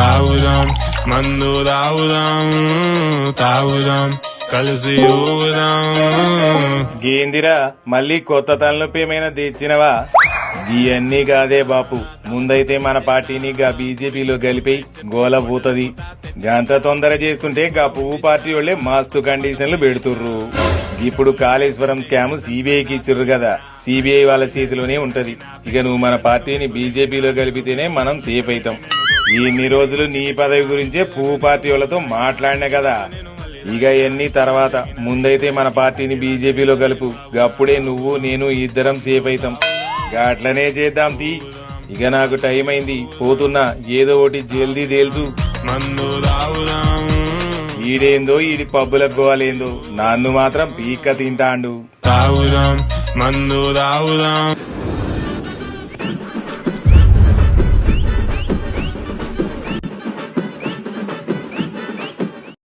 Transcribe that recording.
తాగుదాం మందు తాగుదాం తాగుదాం కలిసి ఊగుదాం గేందిరా మళ్ళీ కొత్త తలనొప్పి ఏమైనా తెచ్చినవా ఇవన్నీ కాదే బాపు ముందైతే మన పార్టీని గా బీజేపీలో కలిపి గోల పోతుంది గంత తొందర చేస్తుంటే గా పువ్వు పార్టీ వాళ్ళే మాస్తు కండిషన్లు పెడుతుర్రు ఇప్పుడు కాళేశ్వరం స్కామ్ సిబిఐకి ఇచ్చిర్రు కదా సిబిఐ వాళ్ళ చేతిలోనే ఉంటది ఇక నువ్వు మన పార్టీని బీజేపీలో కలిపితేనే మనం సేఫ్ అవుతాం ఇన్ని రోజులు నీ పదవి గురించే పువ్వు పార్టీ వాళ్ళతో మాట్లాడినా కదా. ఇక ఎన్ని తర్వాత ముందైతే మన పార్టీని బీజేపీలో కలుపు. అప్పుడే నువ్వు నేను ఇద్దరం సేఫ్ అవుతాం అట్లనే చేద్దాం తీ. ఇక నాకు టైం అయింది. పోతున్నా. ఏదో ఒకటి జల్దీ తేల్చు. ఈడేందో ఈడి పబ్బులకు గోవాలేందో. నన్ను మాత్రం పీక్క తింటాండు. మందు